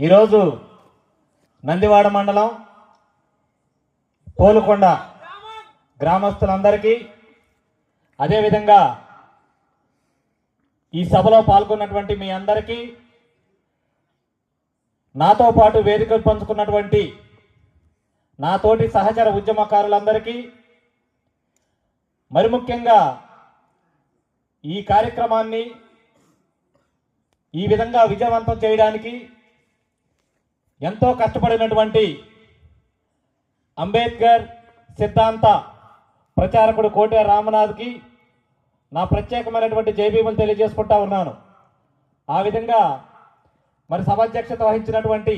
ఈరోజు నందివాడ మండలం పోలుకొండ గ్రామస్తులందరికీ అదేవిధంగా ఈ సభలో పాల్గొన్నటువంటి మీ అందరికీ నాతో పాటు వేదికలు పంచుకున్నటువంటి నాతోటి సహచర ఉద్యమకారులందరికీ మరి ముఖ్యంగా ఈ కార్యక్రమాన్ని ఈ విధంగా విజయవంతం చేయడానికి ఎంతో కష్టపడినటువంటి అంబేద్కర్ సిద్ధాంత ప్రచారకుడు కోట రామనాథ్కి నా ప్రత్యేకమైనటువంటి జైబీములు తెలియజేసుకుంటా ఉన్నాను. ఆ విధంగా మరి సభాధ్యక్షత వహించినటువంటి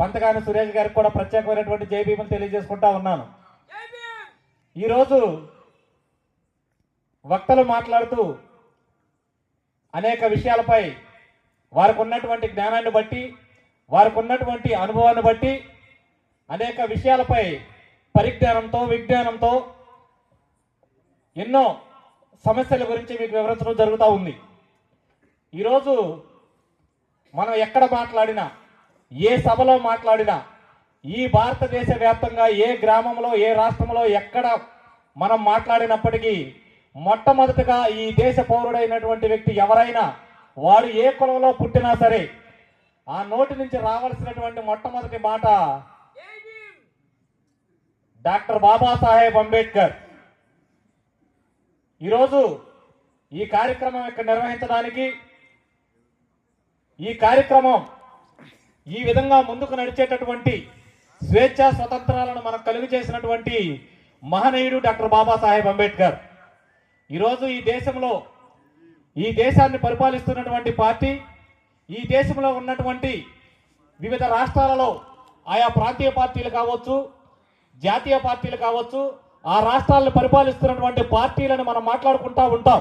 పంతకాని సురేష్ గారికి కూడా ప్రత్యేకమైనటువంటి జైబీములు తెలియజేసుకుంటా ఉన్నాను. ఈరోజు వక్తలు మాట్లాడుతూ అనేక విషయాలపై వారికి ఉన్నటువంటి జ్ఞానాన్ని బట్టి వారికి ఉన్నటువంటి అనుభవాన్ని బట్టి అనేక విషయాలపై పరిజ్ఞానంతో విజ్ఞానంతో ఎన్నో సమస్యల గురించి మీకు వివరించడం జరుగుతూ ఉంది. ఈరోజు మనం ఎక్కడ మాట్లాడినా ఏ సభలో మాట్లాడినా ఈ భారతదేశ వ్యాప్తంగా ఏ గ్రామంలో ఏ రాష్ట్రంలో ఎక్కడ మనం మాట్లాడినప్పటికీ మొట్టమొదటిగా ఈ దేశ పౌరుడైనటువంటి వ్యక్తి ఎవరైనా వాడు ఏ కులంలో పుట్టినా సరే ఆ నోటి నుంచి రావాల్సినటువంటి మొట్టమొదటి మాట డాక్టర్ బాబాసాహెబ్ అంబేద్కర్. ఈరోజు ఈ కార్యక్రమం ఇక్కడ నిర్వహించడానికి ఈ కార్యక్రమం ఈ విధంగా ముందుకు నడిచేటటువంటి స్వేచ్ఛ స్వతంత్రాలను మనకు కలుగు చేసినటువంటి మహనీయుడు డాక్టర్ బాబాసాహెబ్ అంబేద్కర్. ఈరోజు ఈ దేశంలో ఈ దేశాన్ని పరిపాలిస్తున్నటువంటి పార్టీ ఈ దేశంలో ఉన్నటువంటి వివిధ రాష్ట్రాలలో ఆయా ప్రాంతీయ పార్టీలు కావచ్చు జాతీయ పార్టీలు కావచ్చు ఆ రాష్ట్రాలను పరిపాలిస్తున్నటువంటి పార్టీలను మనం మాట్లాడుకుంటూ ఉంటాం.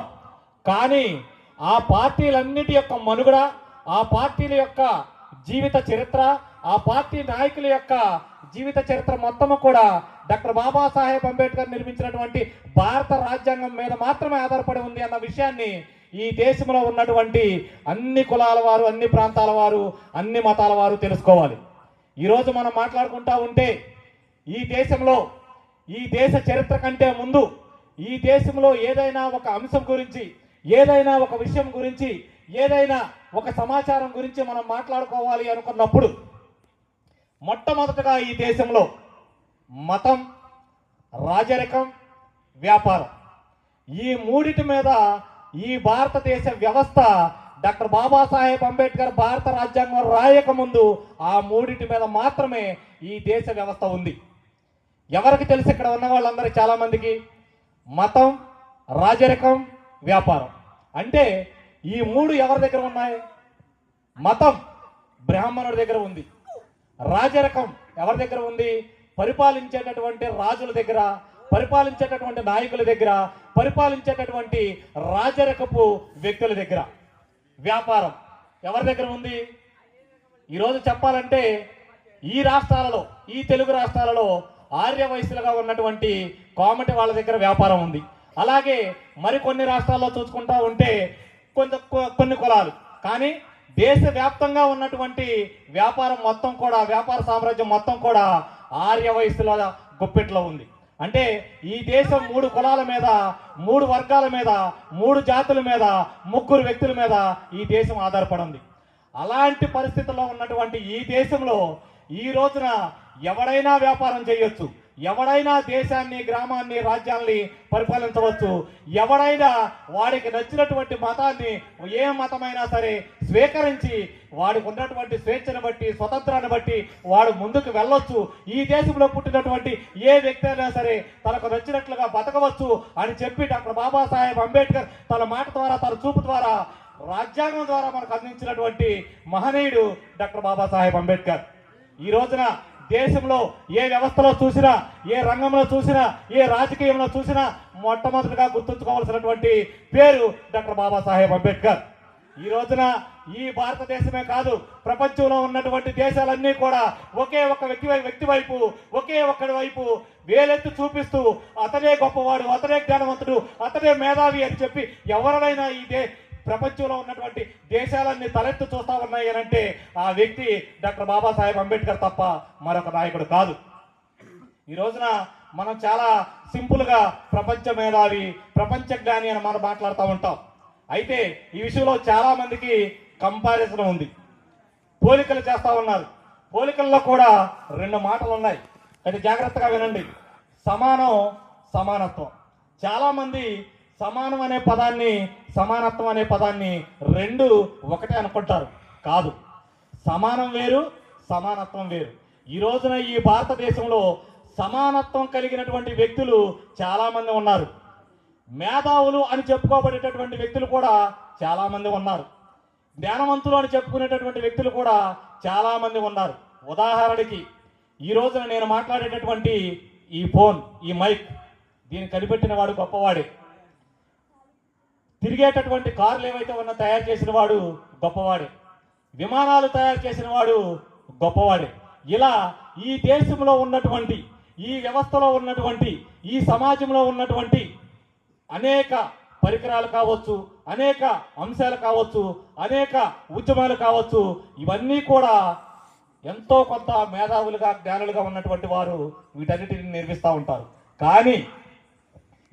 కానీ ఆ పార్టీలన్నిటి యొక్క మనుగడ ఆ పార్టీల యొక్క జీవిత చరిత్ర ఆ పార్టీ నాయకుల యొక్క జీవిత చరిత్ర మొత్తము కూడా డాక్టర్ బాబాసాహెబ్ అంబేద్కర్ నిర్మించినటువంటి భారత రాజ్యాంగం మీద మాత్రమే ఆధారపడి ఉంది అన్న విషయాన్ని ఈ దేశంలో ఉన్నటువంటి అన్ని కులాల వారు అన్ని ప్రాంతాల వారు అన్ని మతాల వారు తెలుసుకోవాలి. ఈరోజు మనం మాట్లాడుకుంటా ఉంటే ఈ దేశంలో ఈ దేశ చరిత్ర కంటే ముందు ఈ దేశంలో ఏదైనా ఒక అంశం గురించి ఏదైనా ఒక విషయం గురించి ఏదైనా ఒక సమాచారం గురించి మనం మాట్లాడుకోవాలి అనుకున్నప్పుడు మొట్టమొదటగా ఈ దేశంలో మతం రాజరికం వ్యాపారం. ఈ మూడిటి మీద ఈ భారతదేశ వ్యవస్థ డాక్టర్ బాబాసాహెబ్ అంబేద్కర్ భారత రాజ్యాంగం రాయక ముందు ఆ మూడింటి మీద మాత్రమే ఈ దేశ వ్యవస్థ ఉంది. ఎవరికి తెలుసు ఇక్కడ ఉన్న వాళ్ళందరూ చాలామందికి? మతం రాజరికం వ్యాపారం. అంటే ఈ మూడు ఎవరి దగ్గర ఉన్నాయి? మతం బ్రాహ్మణుడి దగ్గర ఉంది. రాజరికం ఎవరి దగ్గర ఉంది? పరిపాలించేటటువంటి రాజుల దగ్గర పరిపాలించేటటువంటి నాయకుల దగ్గర పరిపాలించేటటువంటి రాజరకపు వ్యక్తుల దగ్గర. వ్యాపారం ఎవరి దగ్గర ఉంది? ఈరోజు చెప్పాలంటే ఈ రాష్ట్రాలలో ఈ తెలుగు రాష్ట్రాలలో ఆర్య వయసులుగా ఉన్నటువంటి కామెటి వాళ్ళ దగ్గర వ్యాపారం ఉంది. అలాగే మరికొన్ని రాష్ట్రాల్లో చూసుకుంటా ఉంటే కొంత కొన్ని కులాలు. కానీ దేశవ్యాప్తంగా ఉన్నటువంటి వ్యాపారం మొత్తం కూడా వ్యాపార సామ్రాజ్యం మొత్తం కూడా ఆర్య వయసుల గుప్పెట్లో ఉంది. అంటే ఈ దేశం మూడు కులాల మీద మూడు వర్గాల మీద మూడు జాతుల మీద ముగ్గురు వ్యక్తుల మీద ఈ దేశం ఆధారపడింది. అలాంటి పరిస్థితుల్లో ఉన్నటువంటి ఈ దేశంలో ఈ రోజున ఎవడైనా వ్యాపారం చేయొచ్చు. ఎవడైనా దేశాన్ని గ్రామాన్ని రాజ్యాన్ని పరిపాలించవచ్చు. ఎవడైనా వాడికి నచ్చినటువంటి మతాన్ని ఏ మతమైనా సరే స్వీకరించి వాడికి ఉన్నటువంటి స్వేచ్ఛను బట్టి స్వతంత్రాన్ని బట్టి వాడు ముందుకు వెళ్ళొచ్చు. ఈ దేశంలో పుట్టినటువంటి ఏ వ్యక్తి అయినా సరే తనకు నచ్చినట్లుగా బతకవచ్చు అని చెప్పి డాక్టర్ బాబాసాహెబ్ అంబేద్కర్ తన మాట ద్వారా తన చూపు ద్వారా రాజ్యాంగం ద్వారా మనకు అందించినటువంటి మహనీయుడు డాక్టర్ బాబాసాహెబ్ అంబేద్కర్. ఈ రోజున దేశంలో ఏ వ్యవస్థలో చూసినా ఏ రంగంలో చూసినా ఏ రాజకీయంలో చూసినా మొట్టమొదటిగా గుర్తుంచుకోవాల్సినటువంటి పేరు డాక్టర్ బాబాసాహెబ్ అంబేద్కర్. ఈ రోజున ఈ భారతదేశమే కాదు ప్రపంచంలో ఉన్నటువంటి దేశాలన్నీ కూడా ఒకే ఒక వ్యక్తి వ్యక్తి వైపు ఒకే ఒక్కడి వైపు వేలెత్తి చూపిస్తూ అతనే గొప్పవాడు అతనే జ్ఞానవంతుడు అతనే మేధావి అని చెప్పి ఎవరైనా ఈ దే ప్రపంచంలో ఉన్నటువంటి దేశాలన్నీ తలెత్తు చూస్తా ఉన్నాయి అని అంటే ఆ వ్యక్తి డాక్టర్ బాబాసాహెబ్ అంబేద్కర్ తప్ప మరొక నాయకుడు కాదు. ఈ రోజున మనం చాలా సింపుల్గా ప్రపంచ మేధావి ప్రపంచ జ్ఞాని అని మనం మాట్లాడుతూ ఉంటాం. అయితే ఈ విషయంలో చాలామందికి కంపారిజన్ ఉంది. పోలికలు చేస్తా ఉన్నారు. పోలికల్లో కూడా రెండు మాటలు ఉన్నాయి. అది జాగ్రత్తగా వినండి. సమానం సమానత్వం. చాలామంది సమానం అనే పదాన్ని సమానత్వం అనే పదాన్ని రెండు ఒకటే అనుకుంటారు. కాదు. సమానం వేరు సమానత్వం వేరు. ఈ రోజున ఈ భారతదేశంలో సమానత్వం కలిగినటువంటి వ్యక్తులు చాలామంది ఉన్నారు. మేధావులు అని చెప్పుకోబడేటటువంటి వ్యక్తులు కూడా చాలామంది ఉన్నారు. జ్ఞానవంతులు అని చెప్పుకునేటటువంటి వ్యక్తులు కూడా చాలామంది ఉన్నారు. ఉదాహరణకి ఈ రోజున నేను మాట్లాడేటటువంటి ఈ ఫోన్ ఈ మైక్ దీన్ని కనిపెట్టిన వాడు గొప్పవాడే. తిరిగేటటువంటి కార్లు ఏవైతే ఉన్నా తయారు చేసిన వాడు గొప్పవాడే. విమానాలు తయారు చేసిన వాడు గొప్పవాడే. ఇలా ఈ దేశంలో ఉన్నటువంటి ఈ వ్యవస్థలో ఉన్నటువంటి ఈ సమాజంలో ఉన్నటువంటి అనేక పరికరాలు కావచ్చు అనేక అంశాలు కావచ్చు అనేక ఉద్యమాలు కావచ్చు ఇవన్నీ కూడా ఎంతో కొంత మేధావులుగా జ్ఞానులుగా ఉన్నటువంటి వారు వీటన్నిటిని నిర్మిస్తూ ఉంటారు. కానీ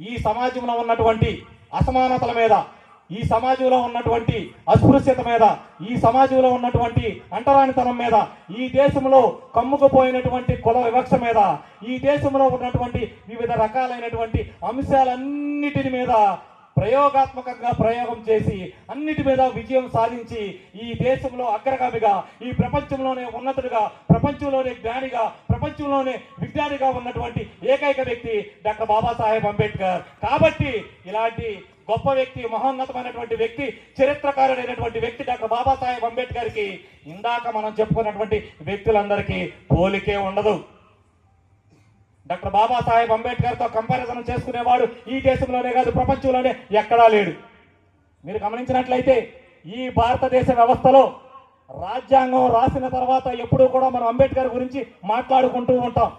ఈ సమాజంలో ఉన్నటువంటి అసమానతల మీద ఈ సమాజంలో ఉన్నటువంటి అస్పృశ్యత మీద ఈ సమాజంలో ఉన్నటువంటి అంటరానితనం మీద ఈ దేశంలో కమ్ముకుపోయినటువంటి కుల వివక్ష మీద ఈ దేశంలో ఉన్నటువంటి వివిధ రకాలైనటువంటి అంశాలన్నిటిని మీద ప్రయోగాత్మకంగా ప్రయోగం చేసి అన్నిటి మీద విజయం సాధించి ఈ దేశంలో అగ్రగామిగా ఈ ప్రపంచంలోనే ఉన్నతుడిగా ప్రపంచంలోనే జ్ఞానిగా ప్రపంచంలోనే విజ్ఞానిగా ఉన్నటువంటి ఏకైక వ్యక్తి డాక్టర్ బాబాసాహెబ్ అంబేద్కర్. కాబట్టి ఇలాంటి గొప్ప వ్యక్తి మహోన్నతమైనటువంటి వ్యక్తి చరిత్రకారుడైనటువంటి వ్యక్తి డాక్టర్ బాబాసాహెబ్ అంబేద్కర్కి ఇందాక మనం చెప్పుకున్నటువంటి వ్యక్తులందరికీ పోలికే ఉండదు. డాక్టర్ బాబాసాహెబ్ అంబేద్కర్తో కంపారిజన్ చేసుకునేవాడు ఈ దేశంలోనే కాదు ప్రపంచంలోనే ఎక్కడా లేడు. మీరు గమనించినట్లయితే ఈ భారతదేశ వ్యవస్థలో రాజ్యాంగం రాసిన తర్వాత ఎప్పుడూ కూడా మనం అంబేద్కర్ గురించి మాట్లాడుకుంటూ ఉంటాం.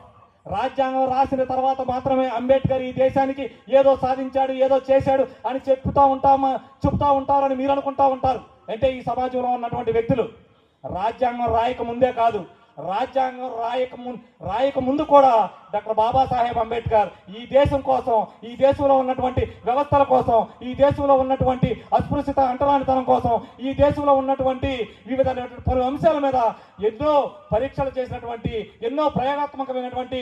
రాజ్యాంగం రాసిన తర్వాత మాత్రమే అంబేద్కర్ ఈ దేశానికి ఏదో సాధించాడు ఏదో చేశాడు అని చెప్తూ ఉంటామా చెప్తా ఉంటారని మీరు అనుకుంటా ఉంటారు. అంటే ఈ సమాజంలో ఉన్నటువంటి వ్యక్తులు రాజ్యాంగం రాయక ముందే కాదు రాజ్యాంగం రాయక ముందు రాయక ముందు కూడా డాక్టర్ బాబాసాహెబ్ అంబేద్కర్ ఈ దేశం కోసం ఈ దేశంలో ఉన్నటువంటి వ్యవస్థల కోసం ఈ దేశంలో ఉన్నటువంటి అస్పృశ్యత అంటరానితనం కోసం ఈ దేశంలో ఉన్నటువంటి వివిధ పలు అంశాల మీద ఎన్నో పరీక్షలు చేసినటువంటి ఎన్నో ప్రయోగాత్మకమైనటువంటి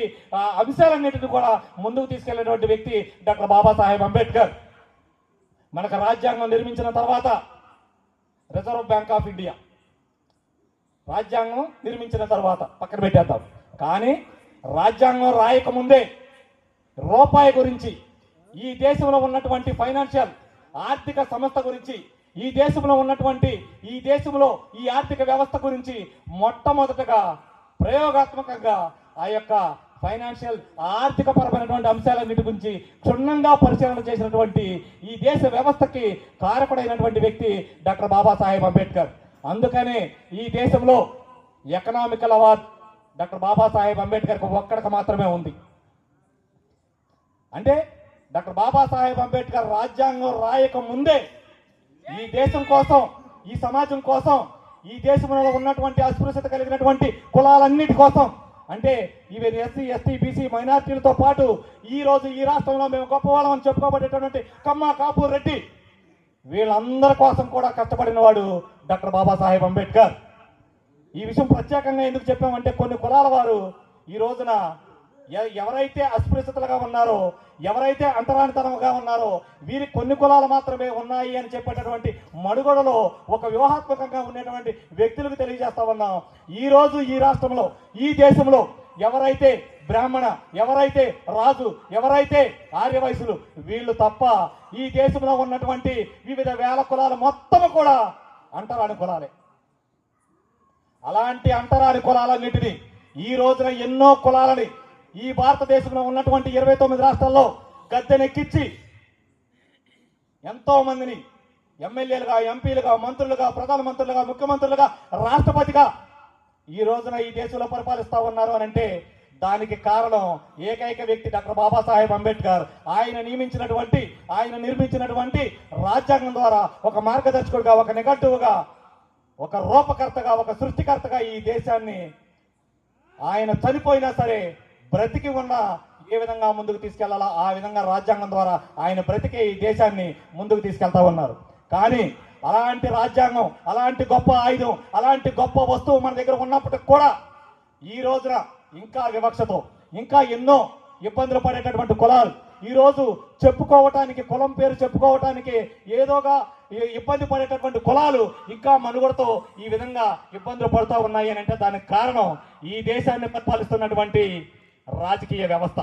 అంశాలన్నింటినీ కూడా ముందుకు తీసుకెళ్ళినటువంటి వ్యక్తి డాక్టర్ బాబాసాహెబ్ అంబేద్కర్. మనకు రాజ్యాంగం నిర్మించిన తర్వాత రిజర్వ్ బ్యాంక్ ఆఫ్ ఇండియా. రాజ్యాంగం నిర్మించిన తర్వాత పక్కన పెట్టేద్దాం. కానీ రాజ్యాంగం రాయకముందే రూపాయి గురించి ఈ దేశంలో ఉన్నటువంటి ఫైనాన్షియల్ ఆర్థిక సంస్థ గురించి ఈ దేశంలో ఉన్నటువంటి ఈ దేశంలో ఈ ఆర్థిక వ్యవస్థ గురించి మొట్టమొదటగా ప్రయోగాత్మకంగా ఆ యొక్క ఫైనాన్షియల్ ఆర్థిక పరమైనటువంటి అంశాలన్నిటి గురించి క్షుణ్ణంగా పరిశీలన చేసినటువంటి ఈ దేశ వ్యవస్థకి కారకుడైనటువంటి వ్యక్తి డాక్టర్ బాబాసాహెబ్ అంబేద్కర్. అందుకనే ఈ దేశంలో economical award doctor Babasaheb Ambedkar ఒక్కడికి మాత్రమే ఉంది. అంటే డాక్టర్ బాబాసాహెబ్ అంబేద్కర్ రాజ్యాంగం రాయక ముందే ఈ దేశం కోసం ఈ సమాజం కోసం ఈ దేశంలో ఉన్నటువంటి అస్పృశ్యత కలిగినటువంటి కులాలన్నిటి కోసం అంటే ఇవి ఎస్సీ ఎస్టీ బీసీ మైనార్టీలతో పాటు ఈరోజు ఈ రాష్ట్రంలో మేము గొప్పవాళ్ళం అని చెప్పుకోబడేటటువంటి కమ్మ కాపూర్ రెడ్డి వీళ్ళందరి కోసం కూడా కష్టపడిన వాడు డాక్టర్ బాబాసాహెబ్ అంబేద్కర్. ఈ విషయం ప్రత్యేకంగా ఎందుకు చెప్పామంటే కొన్ని కులాల వారు ఈ రోజున ఎ- ఎవరైతే అస్పృశ్యతలుగా ఉన్నారో ఎవరైతే అంటరానితనంగా ఉన్నారో వీరి కొన్ని కులాలు మాత్రమే ఉన్నాయి అని చెప్పేటటువంటి మనుగడలో ఒక వ్యూహాత్మకంగా ఉండేటువంటి వ్యక్తులకు తెలియజేస్తా ఉన్నాం. ఈ రోజు ఈ రాష్ట్రంలో ఈ దేశంలో ఎవరైతే బ్రాహ్మణ ఎవరైతే రాజు ఎవరైతే ఆర్యవయసులు వీళ్ళు తప్ప ఈ దేశంలో ఉన్నటువంటి వివిధ వేల కులాలు మొత్తం కూడా అంటరాని కులాలే. అలాంటి అంటరాని కులాలన్నింటినీ ఈ రోజున ఎన్నో కులాలని ఈ భారతదేశంలో ఉన్నటువంటి ఇరవై తొమ్మిది రాష్ట్రాల్లో గద్దెనెక్కించి ఎంతో మందిని ఎమ్మెల్యేలుగా ఎంపీలుగా మంత్రులుగా ప్రధానమంత్రులుగా ముఖ్యమంత్రులుగా రాష్ట్రపతిగా ఈ రోజున ఈ దేశంలో పరిపాలిస్తా ఉన్నారు అని అంటే దానికి కారణం ఏకైక వ్యక్తి డాక్టర్ బాబాసాహెబ్ అంబేద్కర్. ఆయన నియమించినటువంటి ఆయన నిర్మించినటువంటి రాజ్యాంగం ద్వారా ఒక మార్గదర్శకుడిగా ఒక నిఘంటువుగా ఒక రూపకర్తగా ఒక సృష్టికర్తగా ఈ దేశాన్ని ఆయన చనిపోయినా సరే బ్రతికి ఉన్న ఏ విధంగా ముందుకు తీసుకెళ్ళాలా? ఆ విధంగా రాజ్యాంగం ద్వారా ఆయన బ్రతికే ఈ దేశాన్ని ముందుకు తీసుకెళ్తా ఉన్నారు. కానీ అలాంటి రాజ్యాంగం అలాంటి గొప్ప ఆయుధం అలాంటి గొప్ప వస్తువు మన దగ్గర ఉన్నప్పటికి కూడా ఈ రోజున ఇంకా వివక్షతో ఇంకా ఎన్నో ఇబ్బందులు పడేటటువంటి కులాలు. ఈరోజు చెప్పుకోవటానికి కులం పేరు చెప్పుకోవటానికి ఏదోగా ఇబ్బంది పడేటటువంటి కులాలు ఇంకా మనుగడతో ఈ విధంగా ఇబ్బందులు పడుతూ ఉన్నాయి అని అంటే దానికి కారణం ఈ దేశాన్ని పరిపాలిస్తున్నటువంటి రాజకీయ వ్యవస్థ.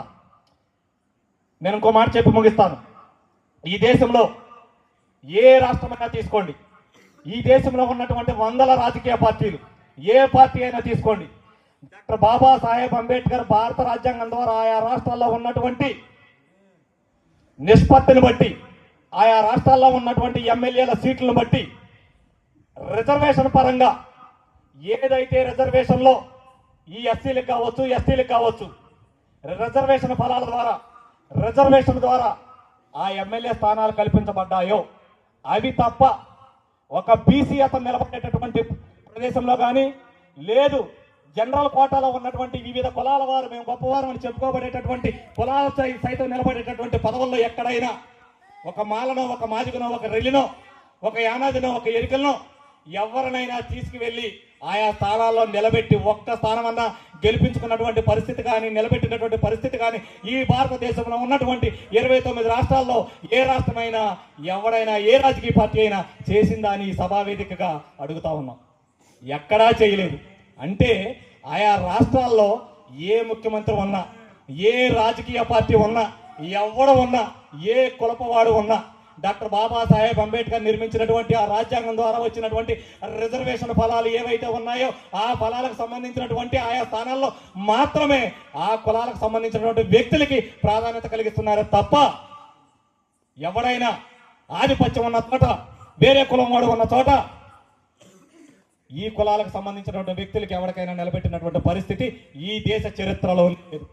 నేను ఇంకో మాట చెప్పి ముగిస్తాను. ఈ దేశంలో ఏ రాష్ట్రమైనా తీసుకోండి. ఈ దేశంలో ఉన్నటువంటి వందల రాజకీయ పార్టీలు ఏ పార్టీ అయినా తీసుకోండి. డాక్టర్ బాబాసాహెబ్ అంబేద్కర్ భారత రాజ్యాంగం ద్వారా ఆయా రాష్ట్రాల్లో ఉన్నటువంటి నిష్పత్తిని బట్టి ఆయా రాష్ట్రాల్లో ఉన్నటువంటి ఎమ్మెల్యేల సీట్లను బట్టి రిజర్వేషన్ పరంగా ఏదైతే రిజర్వేషన్లో ఈ ఎస్సీలకు కావచ్చు ఎస్టీలకు కావచ్చు రిజర్వేషన్ ఫలాల ద్వారా రిజర్వేషన్ ద్వారా ఆ ఎమ్మెల్యే స్థానాలు కల్పించబడ్డాయో అవి తప్ప ఒక బీసీ అతను నిలబడేటటువంటి ప్రదేశంలో కానీ లేదు. జనరల్ కోటాలో ఉన్నటువంటి వివిధ కులాల వారు మేము గొప్పవారు అని చెప్పుకోబడేటటువంటి కులాల సై- సైతం నిలబడేటటువంటి పదవుల్లో ఎక్కడైనా ఒక మాలనో ఒక మాదిగనో ఒక రెల్లినో ఒక యానాదినో ఒక ఎరికలనో ఎవరినైనా తీసుకువెళ్ళి ఆయా స్థానాల్లో నిలబెట్టి ఒక్క స్థానమన్నా గెలిపించుకున్నటువంటి పరిస్థితి కానీ నిలబెట్టినటువంటి పరిస్థితి కానీ ఈ భారతదేశంలో ఉన్నటువంటి ఇరవై తొమ్మిది రాష్ట్రాల్లో ఏ రాష్ట్రమైనా ఎవడైనా ఏ రాజకీయ పార్టీ అయినా చేసిందా అని ఈ సభా వేదికగా అడుగుతా ఉన్నాం. ఎక్కడా చేయలేదు. అంటే ఆయా రాష్ట్రాల్లో ఏ ముఖ్యమంత్రి ఉన్నా ఏ రాజకీయ పార్టీ ఉన్నా ఎవడ ఉన్నా ఏ కులపవాడు ఉన్నా డాక్టర్ బాబాసాహెబ్ అంబేద్కర్ నిర్మించినటువంటి ఆ రాజ్యాంగం ద్వారా వచ్చినటువంటి రిజర్వేషన్ ఫలాలు ఏవైతే ఉన్నాయో ఆ ఫలాలకు సంబంధించినటువంటి ఆయా స్థానాల్లో మాత్రమే ఆ కులాలకు సంబంధించినటువంటి వ్యక్తులకి ప్రాధాన్యత కలిగిస్తున్నారు తప్ప ఎవడైనా ఆధిపత్యం ఉన్న చోట వేరే కులం వాడు ఉన్న చోట ఈ కులాలకు సంబంధించినటువంటి వ్యక్తులకు ఎవరికైనా నిలబెట్టినటువంటి పరిస్థితి ఈ దేశ చరిత్రలో లేదు.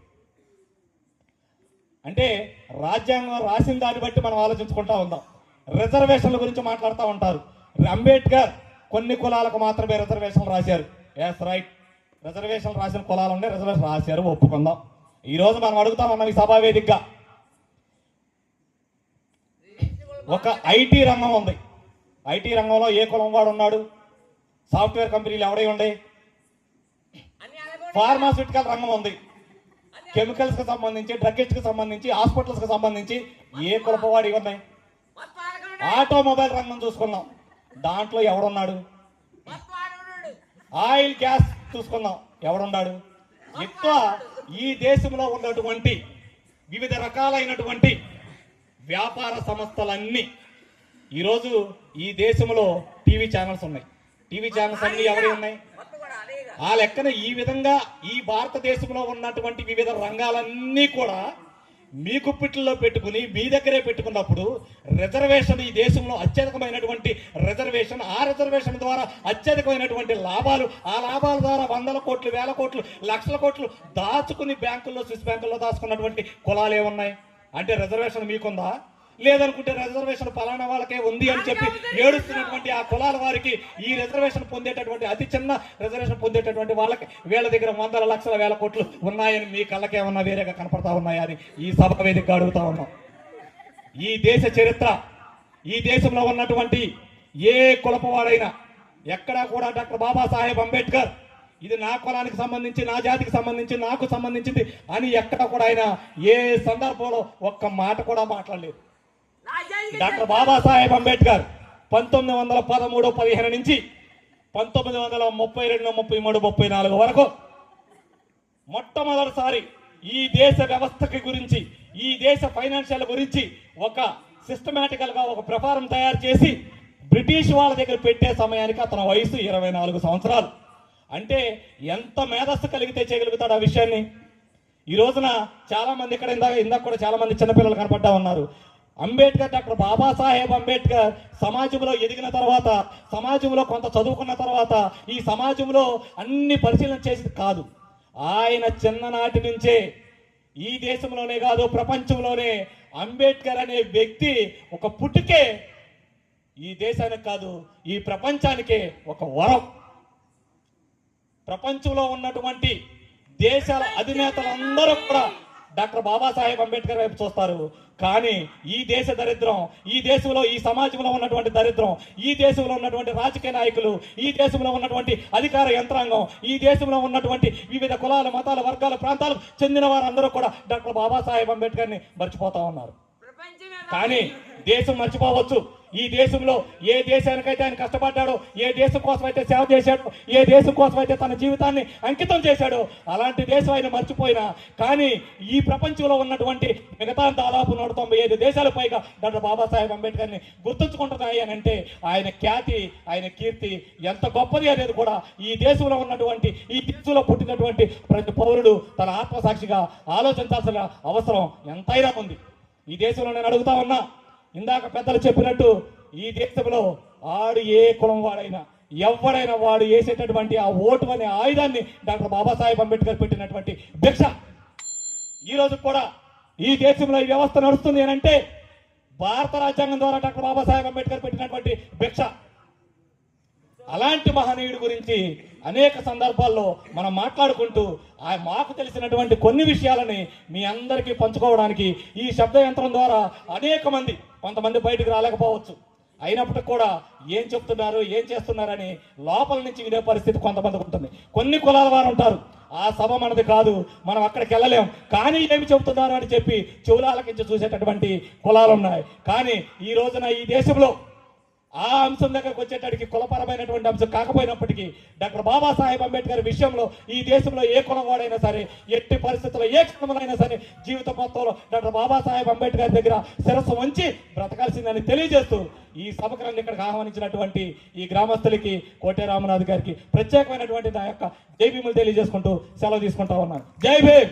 అంటే రాజ్యాంగం రాసిన దాన్ని బట్టి మనం ఆలోచించుకుంటా ఉందాం. రిజర్వేషన్ల గురించి మాట్లాడుతూ ఉంటారు. అంబేద్కర్ కొన్ని కులాలకు మాత్రమే రిజర్వేషన్లు రాశారు. ఎస్ రైట్ రిజర్వేషన్లు రాసిన కులాలు ఉండే రిజర్వేషన్ రాశారు ఒప్పుకుందాం. ఈరోజు మనం అడుగుతా ఉన్నాం ఈ సభావేదికగా. ఒక ఐటీ రంగం ఉంది. ఐటీ రంగంలో ఏ కులం వాడు ఉన్నాడు? సాఫ్ట్వేర్ కంపెనీలు ఎవడై ఉండే? ఫార్మాస్యూటికల్ రంగం ఉంది. కెమికల్స్కి సంబంధించి డ్రగ్గిస్ట్కి సంబంధించి హాస్పిటల్స్కి సంబంధించి ఏ కులపవాడి ఉన్నాయి? ఆటోమొబైల్ రంగం చూసుకున్నాం దాంట్లో ఎవడున్నాడు? ఆయిల్ గ్యాస్ చూసుకుందాం. ఎవడున్నాడు? ఎక్కువ ఈ దేశంలో ఉన్నటువంటి వివిధ రకాలైనటువంటి వ్యాపార సంస్థలన్నీ ఈరోజు ఈ దేశంలో టీవీ ఛానల్స్ ఉన్నాయి. టీవీ ఛానల్స్ అన్ని ఎవరి ఉన్నాయి? ఆ లెక్కన ఈ విధంగా ఈ భారతదేశంలో ఉన్నటువంటి వివిధ రంగాలన్నీ కూడా మీ కుప్పిట్లో పెట్టుకుని మీ దగ్గరే పెట్టుకున్నప్పుడు రిజర్వేషన్ ఈ దేశంలో అత్యధికమైనటువంటి రిజర్వేషన్ ఆ రిజర్వేషన్ ద్వారా అత్యధికమైనటువంటి లాభాలు ఆ లాభాల ద్వారా వందల కోట్లు వేల కోట్లు లక్షల కోట్లు దాచుకుని బ్యాంకుల్లో స్విస్ బ్యాంకుల్లో దాచుకున్నటువంటి కులాలు ఏమున్నాయి? అంటే రిజర్వేషన్ మీకుందా? లేదనుకుంటే రిజర్వేషన్ ఫలానా వాళ్ళకే ఉంది అని చెప్పి ఏడుస్తున్నటువంటి ఆ కులాల వారికి ఈ రిజర్వేషన్ పొందేటటువంటి అతి చిన్న రిజర్వేషన్ పొందేటటువంటి వాళ్ళకి వీళ్ళ దగ్గర వందల లక్షల వేల కోట్లు ఉన్నాయని మీ కళ్ళకేమన్నా వేరేగా కనపడతా ఉన్నాయా అని ఈ సభ వేదికగా అడుగుతా ఉన్నాం. ఈ దేశ చరిత్ర ఈ దేశంలో ఉన్నటువంటి ఏ కులపవాడైనా ఎక్కడా కూడా డాక్టర్ బాబాసాహెబ్ అంబేద్కర్ ఇది నా కులానికి సంబంధించి నా జాతికి సంబంధించి నాకు సంబంధించింది అని ఎక్కడ కూడా ఆయన ఏ సందర్భంలో ఒక్క మాట కూడా మాట్లాడలేదు. డాక్టర్ బాబాసాహెబ్ అంబేద్కర్ పంతొమ్మిది వందల పదమూడు పదిహేను నుంచి పంతొమ్మిది వందల ముప్పై రెండు ముప్పై మూడు ముప్పై నాలుగు వరకు మొట్టమొదటిసారి ఈ దేశ వ్యవస్థకి గురించి ఈ దేశ ఫైనాన్షియల్ గురించి ఒక సిస్టమేటికల్గా ఒక ప్రకారం తయారు చేసి బ్రిటిష్ వాళ్ళ దగ్గర పెట్టే సమయానికి అతని వయసు ఇరవై నాలుగు సంవత్సరాలు. అంటే ఎంత మేధస్సు కలిగితే చేయగలుగుతాడు ఆ విషయాన్ని? ఈ రోజున చాలా మంది ఇక్కడ ఇందాక ఇందాక కూడా చాలా మంది చిన్నపిల్లలు కనపడ్డా ఉన్నారు. అంబేద్కర్ డాక్టర్ బాబాసాహెబ్ అంబేద్కర్ సమాజంలో ఎదిగిన తర్వాత సమాజంలో కొంత చదువుకున్న తర్వాత ఈ సమాజంలో అన్ని పరిశీలన చేసేది కాదు. ఆయన చిన్ననాటి నుంచే ఈ దేశంలోనే కాదు ప్రపంచంలోనే అంబేద్కర్ అనే వ్యక్తి ఒక పుట్టుకే ఈ దేశానికి కాదు ఈ ప్రపంచానికే ఒక వరం. ప్రపంచంలో ఉన్నటువంటి దేశాల అధినేతలందరూ కూడా డాక్టర్ బాబాసాహెబ్ అంబేద్కర్ వైపు చూస్తారు. కానీ ఈ దేశ దరిద్రం ఈ దేశంలో ఈ సమాజంలో ఉన్నటువంటి దరిద్రం ఈ దేశంలో ఉన్నటువంటి రాజకీయ నాయకులు ఈ దేశంలో ఉన్నటువంటి అధికార యంత్రాంగం ఈ దేశంలో ఉన్నటువంటి వివిధ కులాల మతాల వర్గాల ప్రాంతాలకు చెందిన వారందరూ కూడా డాక్టర్ బాబాసాహెబ్ అంబేద్కర్ని మర్చిపోతా ఉన్నారు. కానీ దేశం మర్చిపోవచ్చు. ఈ దేశంలో ఏ దేశానికైతే ఆయన కష్టపడ్డాడో ఏ దేశం కోసం అయితే సేవ చేశాడో ఏ దేశం కోసం అయితే తన జీవితాన్ని అంకితం చేశాడో అలాంటి దేశం ఆయన మర్చిపోయినా కానీ ఈ ప్రపంచంలో ఉన్నటువంటి మిగతా దాదాపు నూట తొంభై ఐదు దేశాల పైగా డాక్టర్ బాబాసాహెబ్ అంబేద్కర్ని గుర్తుంచుకుంటున్నాయి అని అంటే ఆయన ఖ్యాతి ఆయన కీర్తి ఎంత గొప్పది అనేది కూడా ఈ దేశంలో ఉన్నటువంటి ఈ దేశంలో పుట్టినటువంటి ప్రతి పౌరుడు తన ఆత్మసాక్షిగా ఆలోచించాల్సిన అవసరం ఎంతైనా ఉంది. ఈ దేశంలో నేను అడుగుతా ఉన్నా ఇందాక పెద్దలు చెప్పినట్టు ఈ దేశంలో ఆడు ఏ కులం వాడైనా ఎవరైనా వాడు వేసేటటువంటి ఆ ఓటు అనే ఆయుధాన్ని డాక్టర్ బాబాసాహెబ్ అంబేద్కర్ పెట్టినటువంటి భిక్ష. ఈ రోజు కూడా ఈ దేశంలో ఈ వ్యవస్థ నడుస్తుంది అంటే భారత రాజ్యాంగం ద్వారా డాక్టర్ బాబాసాహెబ్ అంబేద్కర్ పెట్టినటువంటి భిక్ష. అలాంటి మహనీయుడి గురించి అనేక సందర్భాల్లో మనం మాట్లాడుకుంటూ ఆ మాకు తెలిసినటువంటి కొన్ని విషయాలని మీ అందరికీ పంచుకోవడానికి ఈ శబ్ద యంత్రం ద్వారా అనేక మంది కొంతమంది బయటకు రాలేకపోవచ్చు. అయినప్పటికీ కూడా ఏం చెప్తున్నారు ఏం చేస్తున్నారని లోపల నుంచి వినే పరిస్థితి కొంతమందికి ఉంటుంది. కొన్ని కులాల వారు ఉంటారు. ఆ సభ మనది కాదు మనం అక్కడికి వెళ్ళలేం. కానీ ఏమి చెబుతున్నారు అని చెప్పి చెవులాలకించి చూసేటటువంటి కులాలు ఉన్నాయి. కానీ ఈ రోజున ఈ దేశంలో ఆ అంశం దగ్గరకు వచ్చేటానికి కులపరమైనటువంటి అంశం కాకపోయినప్పటికీ డాక్టర్ బాబాసాహెబ్ అంబేద్కర్ విషయంలో ఈ దేశంలో ఏ కులవాడైనా సరే ఎట్టి పరిస్థితుల్లో ఏ క్షణంలోనైనా సరే జీవిత మొత్తంలో డాక్టర్ బాబాసాహెబ్ అంబేద్కర్ దగ్గర శిరస్సు వంచి బ్రతకాల్సిందని తెలియజేస్తూ ఈ సభకు ఇక్కడికి ఆహ్వానించినటువంటి ఈ గ్రామస్తులకి కోటే రామనాథ్ గారికి ప్రత్యేకమైనటువంటి నా యొక్క జై భీములు తెలియజేసుకుంటూ సెలవు తీసుకుంటా ఉన్నాను. జై భీమ్!